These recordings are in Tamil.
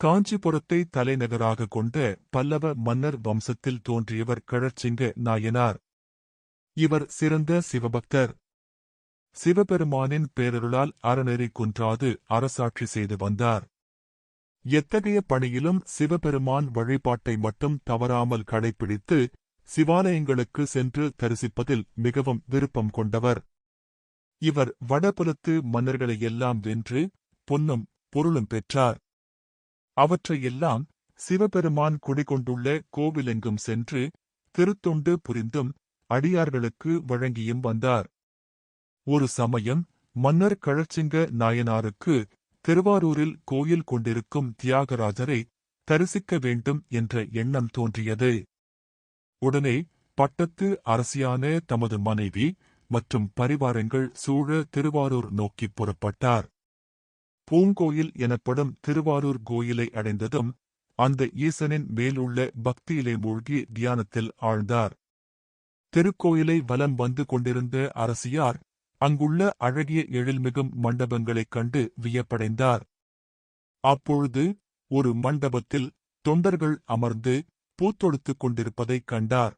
காஞ்சிபுரத்தை தலைநகராக கொண்ட பல்லவ மன்னர் வம்சத்தில் தோன்றியவர் கழற்சிங்க நாயனார். இவர் சிறந்த சிவபக்தர். சிவபெருமானின் பேரருளால் அறநெறி குன்றாது அரசாட்சி செய்து வந்தார். எத்தகைய பணியிலும் சிவபெருமான் வழிபாட்டை மட்டும் தவறாமல் கடைபிடித்து சிவாலயங்களுக்கு சென்று தரிசிப்பதில் மிகவும் விருப்பம் கொண்டவர். இவர் வடபுலத்து மன்னர்களையெல்லாம் வென்று பொன்னும் பொருளும் பெற்றார். அவற்றையெல்லாம் சிவபெருமான் குடிகொண்டுள்ள கோவிலெங்கும் சென்று திருத்தொண்டு புரிந்தும் அடியார்களுக்கு வழங்கியும் வந்தார். ஒரு சமயம் மன்னர் கழச்சிங்க நாயனாருக்கு திருவாரூரில் கோயில் கொண்டிருக்கும் தியாகராஜரை தரிசிக்க வேண்டும் என்ற எண்ணம் தோன்றியது. உடனே பட்டத்து அரசியான தமது மனைவி மற்றும் பரிவாரங்கள் சூழ திருவாரூர் நோக்கிப் புறப்பட்டார். பூங்கோயில் எனப்படும் திருவாரூர் கோயிலை அடைந்ததும் அந்த ஈசனின் மேலுள்ள பக்தியிலே மூழ்கி தியானத்தில் ஆழ்ந்தார். திருக்கோயிலை வலம் வந்து கொண்டிருந்த அரசியார் அங்குள்ள அழகிய எழில்மிகும் மண்டபங்களைக் கண்டு வியப்படைந்தார். அப்பொழுது ஒரு மண்டபத்தில் தொண்டர்கள் அமர்ந்து பூத்தொடுத்துக் கொண்டிருப்பதைக் கண்டார்.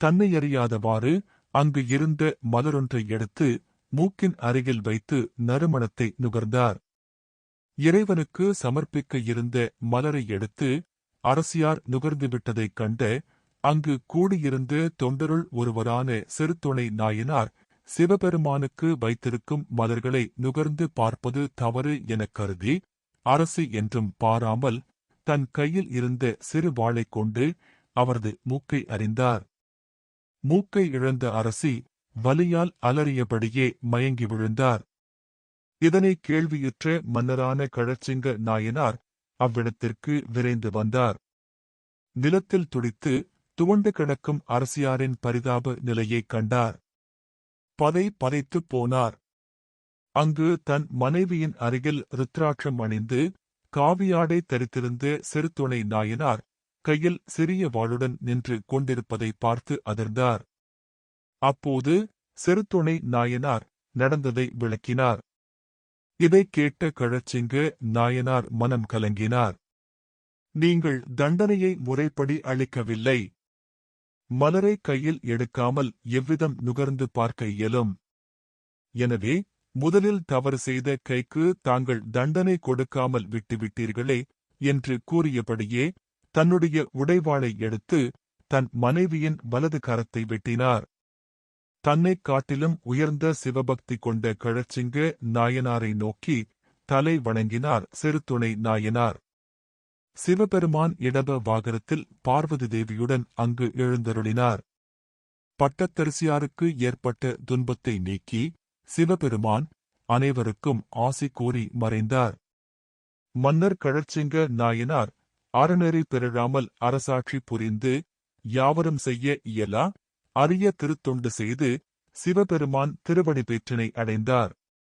தன்னையறியாதவாறு அங்கு இருந்த மலரொன்றை எடுத்து மூக்கின் அருகில் வைத்து நறுமணத்தை நுகர்ந்தார். இறைவனுக்கு சமர்ப்பிக்க இருந்த மலரை எடுத்து அரசியார் நுகர்ந்துவிட்டதைக் கண்ட அங்கு கூடியிருந்த தொண்டருள் ஒருவரான சிறுத்துணை நாயனார் சிவபெருமானுக்கு வைத்திருக்கும் மலர்களை நுகர்ந்து பார்ப்பது தவறு எனக் கருதி அரசு என்றும் பாராமல் தன் கையில் இருந்த சிறு வாளைக் கொண்டு அவரது மூக்கை அறிந்தார். மூக்கை இழந்த அரசி வலியால் அலறியபடியே மயங்கி விழுந்தார். இதனை கேள்வியுற்ற மன்னரான கழச்சிங்க நாயனார் அவ்விடத்திற்கு விரைந்து வந்தார். நிலத்தில் துடித்து துவண்டு கிடக்கும் அரசியாரின் பரிதாப நிலையைக் கண்டார். பதை பதைத்துப் போனார். அங்கு தன் மனைவியின் அருகில் ருத்ராட்சம் அணிந்து காவியாடை தரித்திருந்த சிறுதுணை நாயனார் கையில் சிறிய வாளுடன் நின்று கொண்டிருப்பதை பார்த்து அதிர்ந்தார். அப்போது சிறுதுணை நாயனார் நடந்ததை விளக்கினார். இதைக் கேட்ட கழச்சிங்கு நாயனார் மனம் கலங்கினார். நீங்கள் தண்டனையை முறைப்படி அளிக்கவில்லை. மலரை கையில் எடுக்காமல் எவ்விதம் நுகர்ந்து பார்க்க இயலும்? எனவே முதலில் தவறு செய்த கைக்கு தாங்கள் தண்டனை கொடுக்காமல் விட்டுவிட்டீர்களே என்று கூறியபடியே தன்னுடைய உடைவாளை எடுத்து தன் மனைவியின் வலது கரத்தை வெட்டினார். தன்னைக் காட்டிலும் உயர்ந்த சிவபக்தி கொண்ட கழச்சிங்கு நாயனாரை நோக்கி தலை வணங்கினார் சிறுதுணை நாயனார். சிவபெருமான் இடப வாகனத்தில் பார்வதி தேவியுடன் அங்கு எழுந்தருளினார். பட்டத்தரிசியாருக்கு ஏற்பட்ட துன்பத்தை நீக்கி சிவபெருமான் அனைவருக்கும் ஆசி கூறி மறைந்தார். மன்னர் கழற்சிங்க நாயனார் அறநெறி பெறழாமல் அரசாட்சி புரிந்து யாவரும் செய்ய இயலா? அரிய திருத்தொண்டு செய்து சிவபெருமான் திருவடி பேற்றினை அடைந்தார்.